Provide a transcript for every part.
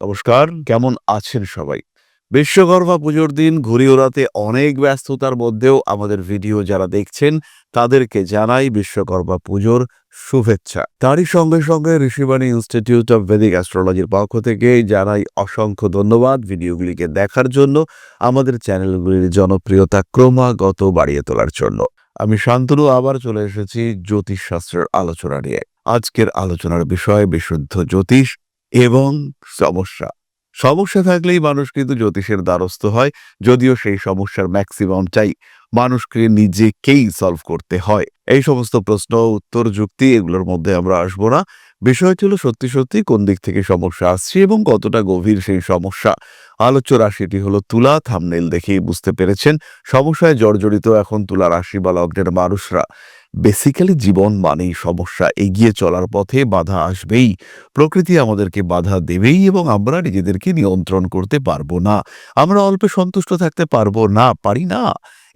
নমস্কার, কেমন আছেন সবাই? বিশ্বকর্মা পুজোর দিন ঘুরি ওড়াতে অনেক ব্যস্ততার মধ্যেও আমাদের ভিডিও যারা দেখছেন, তাদেরকে জানাই বিশ্বকর্মা পুজোর শুভেচ্ছা। তারই সঙ্গে সঙ্গে ঋষিবাণী ইনস্টিটিউট অফ ভেদিক অ্যাস্ট্রোলজির পক্ষ থেকে জানাই অসংখ্য ধন্যবাদ ভিডিওগুলিকে দেখার জন্য, আমাদের চ্যানেলগুলির জনপ্রিয়তা ক্রমাগত বাড়িয়ে তোলার জন্য। আমি শান্তনু, আবার চলে এসেছি জ্যোতিষশাস্ত্রের আলোচনা নিয়ে। আজকের আলোচনার বিষয় বিশুদ্ধ জ্যোতিষ এবং সমস্যা। সমস্যা থাকলেই মানুষ কিন্তু জ্যোতিষের দ্বারস্থ হয়, যদিও সেই সমস্যার ম্যাক্সিমামটাই মানুষকে নিজেকেই সলভ করতে হয়। এই সমস্ত প্রশ্ন, উত্তর, যুক্তি এগুলোর মধ্যে আমরা আসব না। বিষয় ছিল সত্যি সত্যি কোন দিক থেকে সমস্যা আসছে এবং কতটা গভীর সেই সমস্যা। আলোচ্য রাশিটি হলো তুলা থামনেল দেখেই বুঝতে পেরেছেন। সমস্যায় জর্জরিত এখন তুলা রাশি বা লগ্নের মানুষরা। বেসিক্যালি জীবন মানেই সমস্যা। এগিয়ে চলার পথে বাধা আসবেই। প্রকৃতি আমাদেরকে বাধা দেবেই এবং আমরা নিজেদেরকে নিয়ন্ত্রণ করতে পারব না। আমরা অল্পে সন্তুষ্ট থাকতে পারব না, পারি না।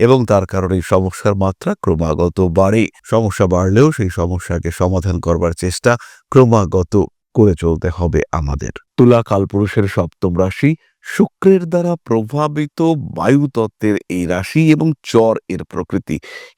এবং তার কারণে সমস্যার মাত্রা ক্রমাগত বাড়ে। সমস্যা বাড়লেও সেই সমস্যাকে সমাধান করবার চেষ্টা ক্রমাগত করে চলতে হবে আমাদের। তুলা কালপুরুষের সপ্তম রাশি শুক্রের দ্বারা প্রভাবিত বায়ুতত্ত্বের এই রাশি এবং চর এর প্রকৃতি।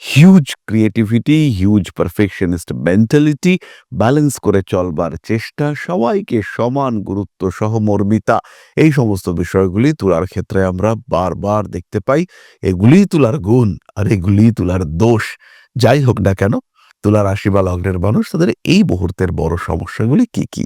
Huge creativity huge perfectionist mentality balance করে চলবার চেষ্টা, সবাইকে সমান গুরুত্ব সহমর্মিতা। এই সমস্ত বিষয়গুলি তুলার ক্ষেত্রে আমরা বারবার দেখতে পাই। এগুলি তুলার গুণ আর এগুলি তুলার দোষ। যাই হোক না কেন তুলা রাশি বা লগ্নের মানুষ তাদের এই মুহূর্তের বড় সমস্যাগুলি কি কি?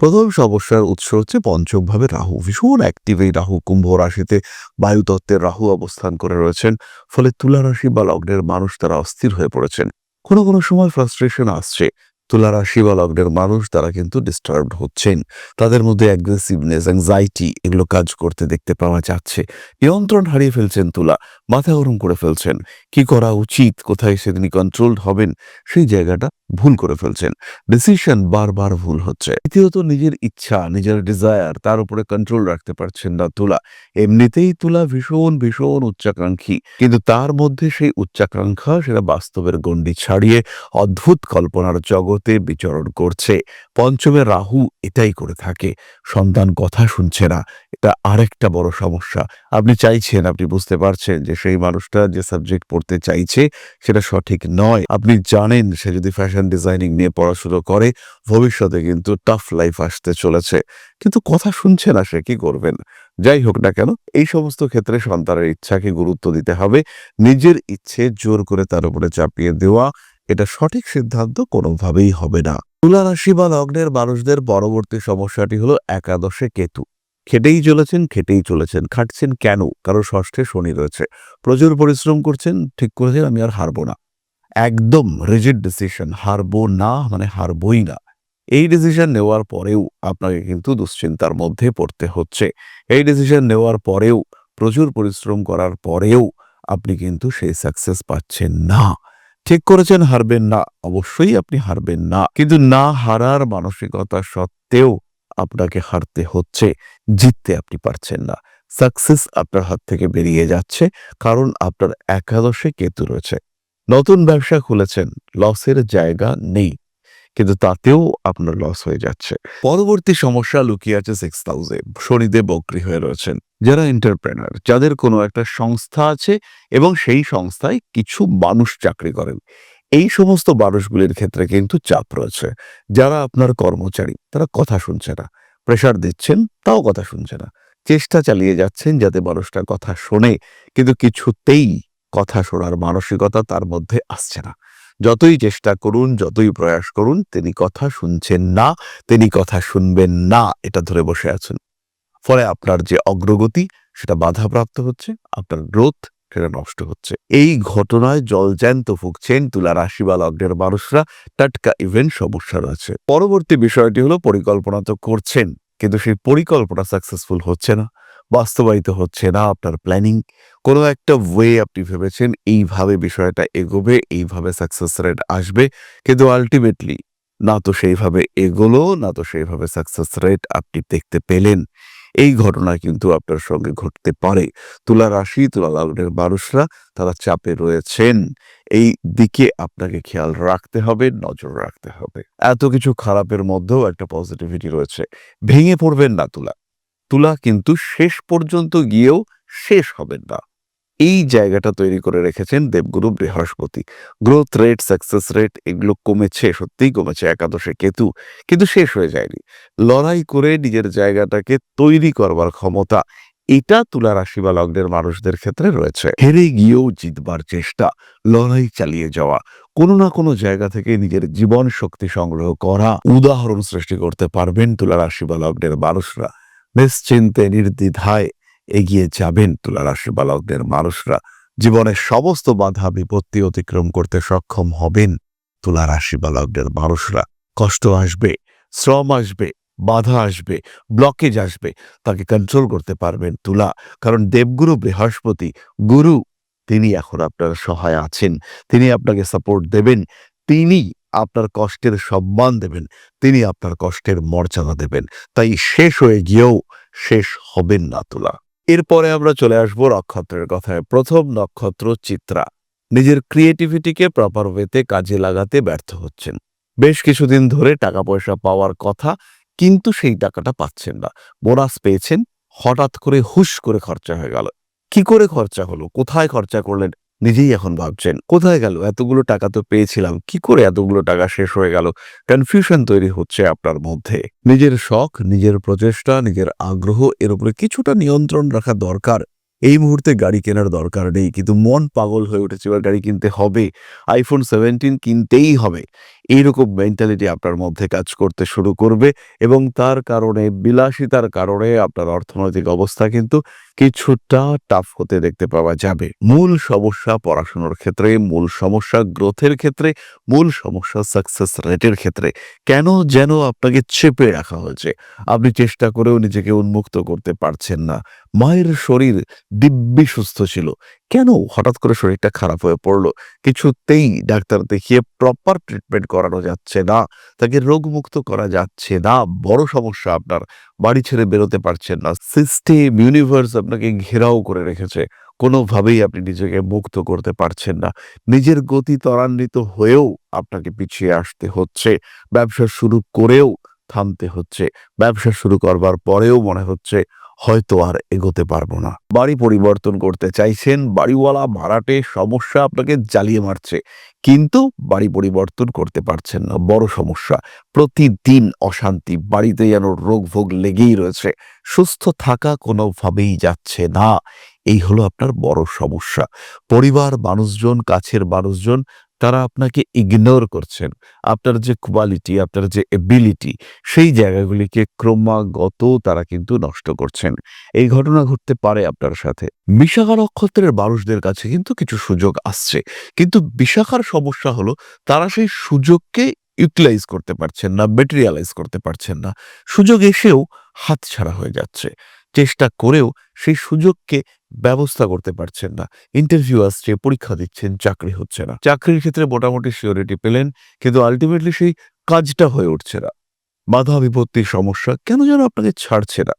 প্রথম সমস্যার উৎস হচ্ছে পঞ্চমভাবে রাহু। ভীষণ অ্যাক্টিভ এই রাহু কুম্ভ রাশিতে বায়ুতত্ত্বের রাহু অবস্থান করে রয়েছেন। ফলে তুলা রাশি বা লগ্নের মানুষ তারা অস্থির হয়ে পড়েছেন। কোনো কোনো সময় ফ্রাস্ট্রেশন আসছে। তুলা রাশি বা লগ্নের মানুষ, তারা কিন্তু ডিস্টার্বড হচ্ছেন। তাদের মধ্যে অ্যাগ্রেসিভনেস অ্যাংজাইটি এগুলো কাজ করতে দেখতে পাওয়া যাচ্ছে। নিয়ন্ত্রণ হারিয়ে ফেলছেন তুলা, মাথা গরম করে ফেলছেন। কি করা উচিত? কোথায় সেদিন কন্ট্রোলড হবেন? সেই জায়গাটা ভুল করে ফেলছেন। ডিসিশন বারবার ভুল হচ্ছে। দ্বিতীয়ত, নিজের ইচ্ছা, নিজের ডিজায়ার তার উপরে কন্ট্রোল রাখতে পারছেন না তুলা। এমনিতেই তুলা ভীষণ ভীষণ উচ্চাকাঙ্ক্ষী। কিন্তু তার মধ্যে সেই উচ্চাকাঙ্ক্ষা, সেটা বাস্তবের গণ্ডি ছাড়িয়ে অদ্ভুত কল্পনার জগতে বিচরণ করছে। পঞ্চমে রাহু এটাই করে থাকে। সন্তান কথা শুনছে না। এটা আরেকটা বড় সমস্যা। আপনি চাইছেন, আপনি বুঝতে পারছেন যে সেই মানুষটা যে সাবজেক্ট পড়তে চাইছে, সেটা সঠিক নয়। আপনি জানেন সে যদি ফ্যাশন ডিজাইনিং নিয়ে পড়াশুনো করে, ভবিষ্যতে কিন্তু টাফ লাইফ আসতে চলেছে। কিন্তু কথা শুনছে না সে, কি করবেন? যাই হোক না কেন, এই সমস্ত ক্ষেত্রে সন্তানের ইচ্ছাকে গুরুত্ব দিতে হবে। নিজের ইচ্ছে জোর করে তার উপরে চাপিয়ে দেওয়া এটা সঠিক সিদ্ধান্ত কোনোভাবেই হবে না। তুলা রাশি বা লগ্নের মানুষদের পরবর্তী সমস্যাটি হলো একাদশে কেতু। খেটেই চলেছেন খেটেই চলেছেন, খাটছেন কেন? কারও ষষ্ঠে শনি রয়েছে। প্রচুর পরিশ্রম করছেন, ঠিক করেছেন, আমি আর হারবো না। একদম রিজিড ডিসিশন হারবো না মানে হারবই না। এই ডিসিশন নেওয়ার পরেও আপনাকে কিন্তু দুশ্চিন্তার মধ্যে পড়তে হচ্ছে। এই ডিসিশন নেওয়ার পরেও, প্রচুর পরিশ্রম করার পরেও আপনি কিন্তু সেই সাকসেস পাচ্ছেন না। ঠিক করেছেন, হারবেন না। অবশ্যই আপনি হারবেন না। কিন্তু না হারার মানসিকতা সত্ত্বেও আপনাকে হারতে হচ্ছে, জিততে আপনি পারছেন না। সাকসেস আপনার হাত থেকে বেরিয়ে যাচ্ছে, কারণ আপনার একাদশে কেতু রয়েছে। নতুন ব্যবসা খুলেছেন, লসের জায়গা নেই। কিন্তু তাতেও আপনার লস হয়ে যাচ্ছে। পরবর্তী সমস্যা লুকিয়ে আছে সিক্স হাউসে শনিদেব বক্রি হয়ে রয়েছেন। যারা এন্টারপ্রেনার যাদের কোনো একটা সংস্থা আছে এবং সেই সংস্থায় কিছু মানুষ চাকরি করেন। এই সমস্ত মানুষগুলির ক্ষেত্রে কিন্তু চাপ রয়েছে। যারা আপনার কর্মচারী, তারা কথা শুনছে না। প্রেশার দিচ্ছেন, তাও কথা শুনছে না। চেষ্টা চালিয়ে যাচ্ছেন যাতে মানুষটা কথা শোনে, কিন্তু কিছুতেই কথা শোনার মানসিকতা তার মধ্যে আসছে না। যতই চেষ্টা করুন, যতই প্রয়াস করুন, তিনি কথা শুনছেন না, তিনি কথা শুনবেন না, এটা ধরে বসে আছেন। ফলে আপনার যে অগ্রগতি, সেটা বাধাপ্রাপ্ত হচ্ছে, আপনার গ্রোথ সেটা নষ্ট হচ্ছে। এই ঘটনায় জলজ্যান্ত ভুগছেন তুলা রাশি বা লগ্নের মানুষরা, টাটকা ইভেন্ট সমস্যা রয়েছে। পরবর্তী বিষয়টি হলো পরিকল্পনা তো করছেন, কিন্তু সেই পরিকল্পনা সাকসেসফুল হচ্ছে না। বাস্তবায়িত হচ্ছে না। আপনার প্ল্যানিং কোনো একটা ওয়ে আপনি ভেবেছেন, এইভাবে বিষয়টা এগোবে, এইভাবে সাকসেস রেট আসবে। কিন্তু আলটিমেটলি না তো সেইভাবে এগোলো, না তো সেইভাবে সাকসেস রেট আপনি দেখতে পেলেন। এই ঘটনা কিন্তু আপনার সঙ্গে ঘটতে পারে। তুলা রাশি, তুলা লগ্নের মানুষরা, তারা চাপে রয়েছেন। এই দিকে আপনাকে খেয়াল রাখতে হবে, নজর রাখতে হবে। এত কিছু খারাপের মধ্যেও একটা পজিটিভিটি রয়েছে। ভেঙে পড়বেন না তুলা। তুলা কিন্তু শেষ পর্যন্ত গিয়েও শেষ হবেন না। এই জায়গাটা তৈরি করে রেখেছেন দেবগুরু বৃহস্পতি। গ্রোথ রেট, সাকসেস রেট এগুলো কমেছে, সত্যিই কমেছে, একাদশে কেতু কিন্তু শেষ হয়ে যায়নি। লড়াই করে নিজের জায়গাটাকে তৈরি করবার ক্ষমতা এটা তুলা রাশি বা লগ্নের মানুষদের ক্ষেত্রে রয়েছে। হেরে গিয়েও জিতবার চেষ্টা, লড়াই চালিয়ে যাওয়া, কোনো না কোনো জায়গা থেকে নিজের জীবন শক্তি সংগ্রহ করা, উদাহরণ সৃষ্টি করতে পারবেন তুলা রাশি বা লগ্নের মানুষরা। নিশ্চিন্তে, নির্দ্বিধায় এগিয়ে যাবেন তুলা রাশি বা লগ্নের মানুষরা। জীবনের সমস্ত বাধা বিপত্তি অতিক্রম করতে সক্ষম হবেন তুলা রাশি বা লগ্নের মানুষরা। কষ্ট আসবে, শ্রম আসবে, বাধা আসবে ব্লকেজ আসবে, তাকে কন্ট্রোল করতে পারবেন তুলা। কারণ দেবগুরু, বৃহস্পতি, গুরু, তিনি এখন আপনার সহায় আছেন, তিনি আপনাকে সাপোর্ট দেবেন তিনি আপনার কষ্টের সম্মান দেবেন, তিনি আপনার কষ্টের মর্যাদা দেবেন। তাই শেষ হয়ে গিয়েও শেষ হবেন না তুলা। এরপরে আমরা চলে আসব নক্ষত্রের কথায়। প্রথম নক্ষত্র চিত্রা। নিজের ক্রিয়েটিভিটিকে প্রপার ওয়েতে কাজে লাগাতে ব্যর্থ হচ্ছেন। বেশ কিছুদিন ধরে টাকা পয়সা পাওয়ার কথা, কিন্তু সেই টাকাটা পাচ্ছেন না। বোনাস পেয়েছেন, হঠাৎ করে হুশ করে খরচা হয়ে গেল। কি করে খরচা হলো? কোথায় খরচা করলেন? নিজেই এখন ভাবছেন, কোথায় গেল? এতগুলো টাকা তো পেয়েছিলাম, কি করে এতগুলো টাকা শেষ হয়ে গেল? কনফিউশন তৈরি হচ্ছে আপনার মধ্যে। নিজের শখ, নিজের প্রচেষ্টা, নিজের আগ্রহ, এর উপরে কিছুটা নিয়ন্ত্রণ রাখা দরকার। এই মুহূর্তে গাড়ি কেনার দরকার নেই, কিন্তু মন পাগল হয়ে উঠেছে, এবার গাড়ি কিনতে হবে। আইফোন সেভেন্টিন কিনতেই হবে। এইরকম মেন্টালিটি আপনার মধ্যে কাজ করতে শুরু করবে এবং তার কারণে, বিলাসিতার কারণে আপনার অর্থনৈতিক অবস্থা কিন্তু কিছুটা টাফ হতে দেখতে পাওয়া যাবে। মূল সমস্যা পড়াশোনার ক্ষেত্রে, মূল সমস্যা গ্রোথের ক্ষেত্রে, মূল সমস্যা সাকসেস রেটের ক্ষেত্রে। কেন যেন আপনাকে চেপে রাখা হয়েছে। আপনি চেষ্টা করেও নিজেকে উন্মুক্ত করতে পারছেন না। মায়ের শরীর দিব্যি সুস্থ ছিল। কেন? হঠাৎ করে শরীরটা খারাপ হয়ে পড়ল। কিছুতেই ডাক্তার দেখিয়ে প্রপার ট্রিটমেন্ট করানো যাচ্ছে না, তাকে রোগমুক্ত করা যাচ্ছে না, বড় সমস্যা আপনার, বাড়ি ছেড়ে বেরোতে পারছেন না সিস্টেম ইউনিভার্স আপনাকে ঘেরাও করে রেখেছে, কোনোভাবেই আপনি নিজেকে মুক্ত করতে পারছেন না, নিজের গতি ত্বরান্বিত হয়েও আপনাকে পিছিয়ে আসতে হচ্ছে, ব্যবসা শুরু করেও থামতে হচ্ছে, ব্যবসা শুরু করবার পরেও মনে হচ্ছে হয়তো আর এগোতে পারব না। বাড়ি পরিবর্তন করতে চাইছেন, বাড়িওয়ালা ভাড়াটে সমস্যা আপনাকে জ্বালিয়ে মারছে। কিন্তু বাড়ি পরিবর্তন করতে পারছেন না, বড় সমস্যা। প্রতিদিন অশান্তি, বাড়িতে যেন রোগ ভোগ লেগেই রয়েছে। সুস্থ থাকা কোনোভাবেই যাচ্ছে না। এই হলো আপনার বড় সমস্যা। পরিবার, মানুষজন, কাছের মানুষজন তারা আপনাকে ইগনোর করছেন। আপনার যে কোয়ালিটি আপনার যে এবিলিটি সেই জায়গাগুলিকে ক্রমাগত তারা কিন্তু নষ্ট করছেন। এই ঘটনা ঘটতে পারে আপনার সাথে। বিশাখা নক্ষত্রের মানুষদের কাছে কিন্তু কিছু সুযোগ আসছে। কিন্তু বিশাখার সমস্যা হলো, তারা সেই সুযোগকে ইউটিলাইজ করতে পারছেন না মেটেরিয়ালাইজ করতে পারছেন না। সুযোগ এসেও হাতছাড়া হয়ে যাচ্ছে। চেষ্টা করেও সেই সুযোগকে ব্যবস্থা করতে পারছেন না। ইন্টারভিউ আসছে, পরীক্ষা দিচ্ছেন, চাকরি হচ্ছে না। চাকরির ক্ষেত্রে মোটামুটি সিওরিটি পেলেন, কিন্তু আলটিমেটলি সেই কাজটা হয়ে উঠছে না। বাধা বিপত্তির সমস্যা, কেন যেন আপনাকে ছাড়ছে না।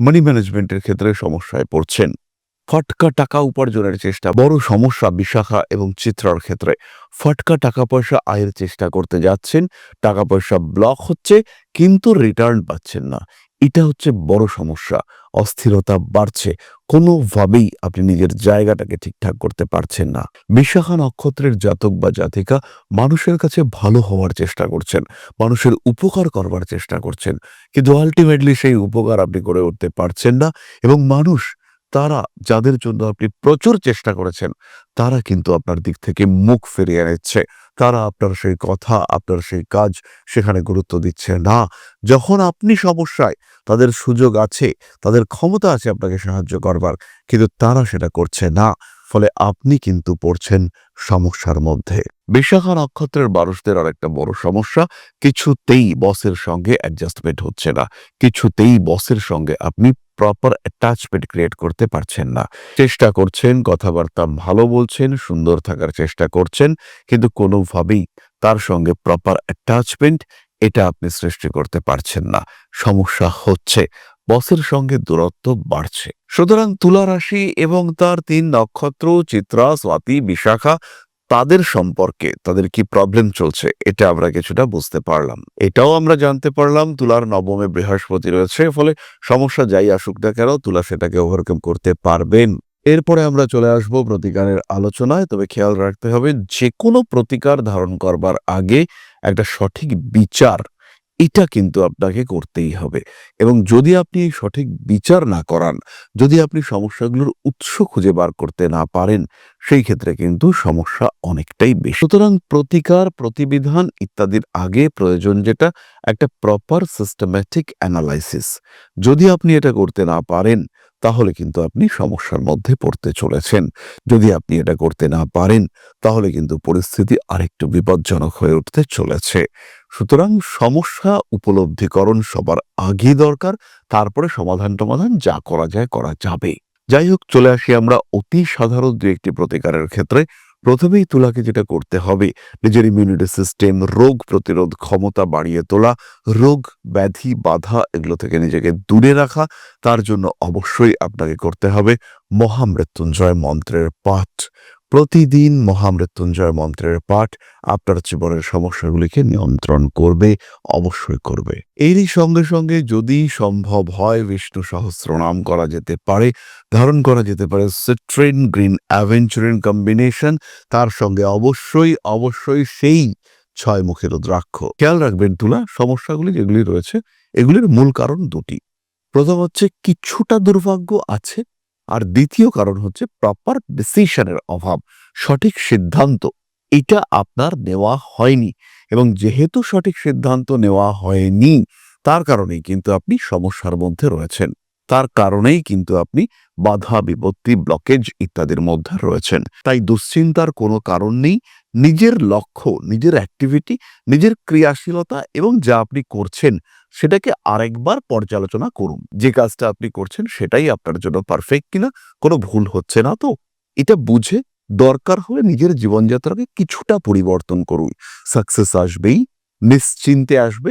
মানি ম্যানেজমেন্টের ক্ষেত্রে সমস্যায় পড়ছেন। ফটকা টাকা উপার্জনের চেষ্টা, বড় সমস্যা, বিশাখা এবং চিত্রার ক্ষেত্রে ফটকা টাকা পয়সা আয়ের চেষ্টা করতে যাচ্ছেন টাকা পয়সা ব্লক হচ্ছে, কিন্তু রিটার্ন পাচ্ছেন না। এটা হচ্ছে বড় সমস্যা। অস্থিরতা বাড়ছে। কোনোভাবেই আপনি নিজের জায়গাটাকে ঠিকঠাক করতে পারছেন না। বিশাখা নক্ষত্রের জাতক বা জাতিকা মানুষের কাছে ভালো হওয়ার চেষ্টা করছেন। মানুষের উপকার করবার চেষ্টা করছেন। কিন্তু আলটিমেটলি সেই উপকার আপনি করে উঠতে পারছেন না এবং মানুষ, তারা যাদের জন্য আপনি প্রচুর চেষ্টা করেছেন, তারা কিন্তু আপনার দিক থেকে মুখ ফিরিয়ে নিচ্ছে। তারা আপনার সেই কথা, আপনার সেই কাজ সেখানে গুরুত্ব দিচ্ছে না। যখন আপনি সমস্যায়, তাদের সুযোগ আছে, তাদের ক্ষমতা আছে আপনাকে সাহায্য করবার, কিন্তু তারা সেটা করছে না। ফলে আপনি কিন্তু পড়ছেন সমস্যার মধ্যে। বিশাখা নক্ষত্রের মানুষদের আরেকটা বড় সমস্যা, কিছুতেই বসের সঙ্গে অ্যাডজাস্টমেন্ট হচ্ছে না। কিছুতেই বসের সঙ্গে আপনি প্রপার অ্যাটাচমেন্ট ক্রিয়েট করতে পারছেন না। চেষ্টা করছেন, কথাবার্তা ভালো বলছেন, সুন্দর থাকার চেষ্টা করছেন, কিন্তু কোনোভাবেই তার সঙ্গে প্রপার অ্যাটাচমেন্ট এটা আপনি সৃষ্টি করতে পারছেন না। সমস্যা হচ্ছে, বসের সঙ্গে দূরত্ব বাড়ছে। সুতরাং তুলা রাশি এবং তার তিন নক্ষত্র, চিত্রা, স্বাতি, বিশাখা তাদের সম্পর্কে তাদের কি প্রবলেম চলছে, এটা আমরা কিছুটা বুঝতে পারলাম। এটাও আমরা জানতে পারলাম, তুলার নবমে বৃহস্পতি রয়েছে, ফলে সমস্যা যাই আসুক না কেন, তুলা সেটাকে ওভারকাম করতে পারবেন। এরপরে আমরা চলে আসব প্রতিকারের আলোচনায়, তবে খেয়াল রাখতে হবে যে কোনো প্রতিকার ধারণ করবার আগে একটা সঠিক বিচার, এটা কিন্তু আপনাকে করতেই হবে। এবং যদি আপনি এই সঠিক বিচার না করান, যদি আপনি সমস্যাগুলোর উৎস খুঁজে বার করতে না পারেন সেই ক্ষেত্রে কিন্তু সমস্যা অনেকটাই বেশি। সুতরাং প্রতিকার, প্রতিবিধান ইত্যাদির আগে প্রয়োজন যেটা, একটা প্রপার সিস্টেম্যাটিক অ্যানালাইসিস যদি আপনি এটা করতে না পারেন, তাহলে কিন্তু আপনি সমস্যার মধ্যে পড়তে চলেছেন। যদি আপনি এটা করতে না পারেন, তাহলে কিন্তু পরিস্থিতি আরেকটু বিপজ্জনক হয়ে উঠতে চলেছে। সুতরাং সমস্যা উপলব্ধিকরণ সবার আগে দরকার, তারপরে সমাধান টমাধান যা করা যায়, করা যাবে। যাই হোক চলে আসি আমরা অতি সাধারণ দু একটি প্রতিকারের ক্ষেত্রে। প্রথমেই তোলাকে যেটা করতে হবে, নিজের ইমিউনিটি সিস্টেম রোগ প্রতিরোধ ক্ষমতা বাড়িয়ে তোলা, রোগ, ব্যাধি, বাধা এগুলো থেকে নিজেকে দূরে রাখা। তার জন্য অবশ্যই আপনাকে করতে হবে মহামৃত্যুঞ্জয় মন্ত্রের পাঠ। প্রতিদিন মহামৃত্যুঞ্জয় মন্ত্রের পাঠ আপনার জীবনের সমস্যাগুলিকে নিয়ন্ত্রণ করবে, অবশ্যই করবে। এরই সঙ্গে সঙ্গে যদি সম্ভব হয় বিষ্ণু সহস্রনাম করা যেতে পারে, ধারণ করা যেতে পারে সিট্রেন, গ্রিন অ্যাভেঞ্চারিন কম্বিনেশন, তার সঙ্গে অবশ্যই অবশ্যই সেই ছয় মুখের রুদ্রাক্ষ। খেয়াল রাখবেন তুলা, সমস্যাগুলি যেগুলি রয়েছে, এগুলির মূল কারণ দুটি। প্রথম হচ্ছে, কিছুটা দুর্ভাগ্য আছে আর দ্বিতীয় কারণ হচ্ছে প্রপার ডিসিশনের অভাব, সঠিক সিদ্ধান্ত। এটা আপনার নেওয়া হয়নি এবং যেহেতু সঠিক সিদ্ধান্ত নেওয়া হয়নি, তার কারণেই কিন্তু আপনি সমস্যার মধ্যে রয়েছেন। তার কারণেই কিন্তু আপনি বাধা, বিপত্তি ব্লকেজ ইত্যাদির মধ্যে রয়েছেন। তাই দুশ্চিন্তার কোনো কারণ নেই। নিজের লক্ষ্য, নিজের অ্যাক্টিভিটি নিজের ক্রিয়াশীলতা এবং যা আপনি করছেন সেটাকে আরেকবার পর্যালোচনা করুন। যে কাজটা আপনি করছেন সেটাই আপনার জন্য পারফেক্ট কিনা, কোনো ভুল হচ্ছে না। তো এটা বুঝে দরকার হলে নিজের জীবনযাত্রাকে কিছুটা পরিবর্তন করুন। সাকসেস আসবেই, নিশ্চিন্তে আসবে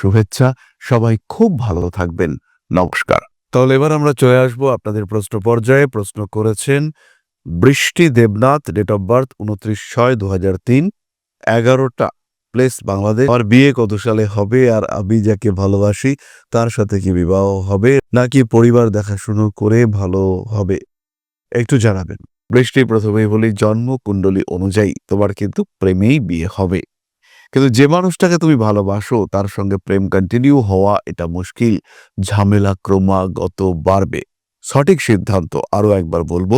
শুভেচ্ছা। সবাই খুব ভালো থাকবেন। নমস্কার। তাহলে এবার আমরা চলে আসব আপনাদের প্রশ্ন পর্যায়ে। প্রশ্ন করেছেন বৃষ্টি দেবনাথ ডেট অফ বার্থ উনত্রিশ ছয় দু হাজার তিন, এগারোটা। প্লেস বাংলাদেশ। আমার বিয়ে কত সালে হবে আর আমি যাকে ভালোবাসি, তার সাথে কি বিবাহ হবে, নাকি পরিবার দেখাশুনো করে ভালো হবে? একটু জানাবেন। বৃষ্টি প্রথমেই বলি জন্ম কুণ্ডলী অনুযায়ী তোমার কিন্তু প্রেমেই বিয়ে হবে। কিন্তু যে মানুষটাকে তুমি ভালোবাসো, তার সঙ্গে প্রেম কন্টিনিউ হওয়া এটা মুশকিল। ঝামেলা ক্রমাগত বাড়বে। সঠিক সিদ্ধান্ত, আরও একবার বলব,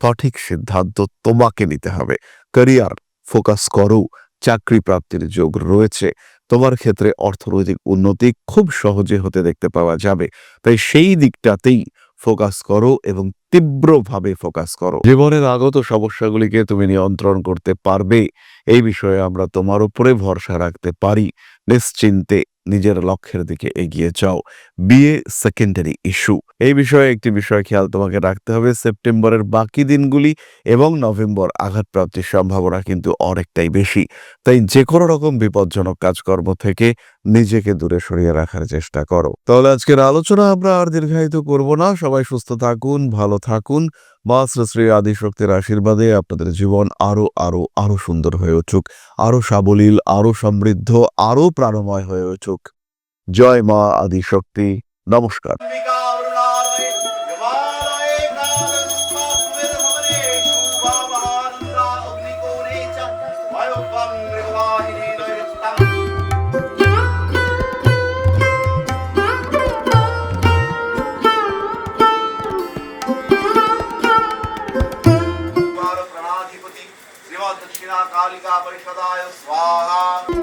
সঠিক সিদ্ধান্ত তোমাকে নিতে হবে। ক্যারিয়ার ফোকাস করো, চাকরি প্রাপ্তির যোগ রয়েছে। তোমার ক্ষেত্রে অর্থনৈতিক উন্নতি খুব সহজে হতে দেখতে পাওয়া যাবে। তাই সেই দিকটাতেই ফোকাস করো এবং তীব্রভাবে ফোকাস করো। জীবনের আগত সমস্যাগুলিকে তুমি নিয়ন্ত্রণ করতে পারবে, এই বিষয়ে আমরা তোমার উপরে ভরসা রাখতে পারি। নিশ্চিন্তে নিজের লক্ষ্যের দিকে এগিয়ে যাও। বিয়ে সেকেন্ডারি ইস্যু এই বিষয়ে একটি বিষয় খেয়াল তোমাকে রাখতে হবে, সেপ্টেম্বরের বাকি দিনগুলি এবং নভেম্বর আঘাতপ্রাপ্তির সম্ভাবনা কিন্তু অনেকটাই বেশি। তাই যে কোনো রকম বিপজ্জনক কাজকর্ম থেকে নিজেকে দূরে সরিয়ে রাখার চেষ্টা করো। তাহলে আজকের আলোচনা আমরা আর দীর্ঘায়িত করব না। সবাই সুস্থ থাকুন, ভালো থাকুন। মা শ্রী আদিশক্তির আশীর্বাদে আপনাদের জীবন আরও আরও আরও সুন্দর হয়ে উঠুক, আরও সাবলীল, আরও সমৃদ্ধ, আরও প্রাণময় হয়ে উঠুক। জয় মা আদিশক্তি। নমস্কার। la.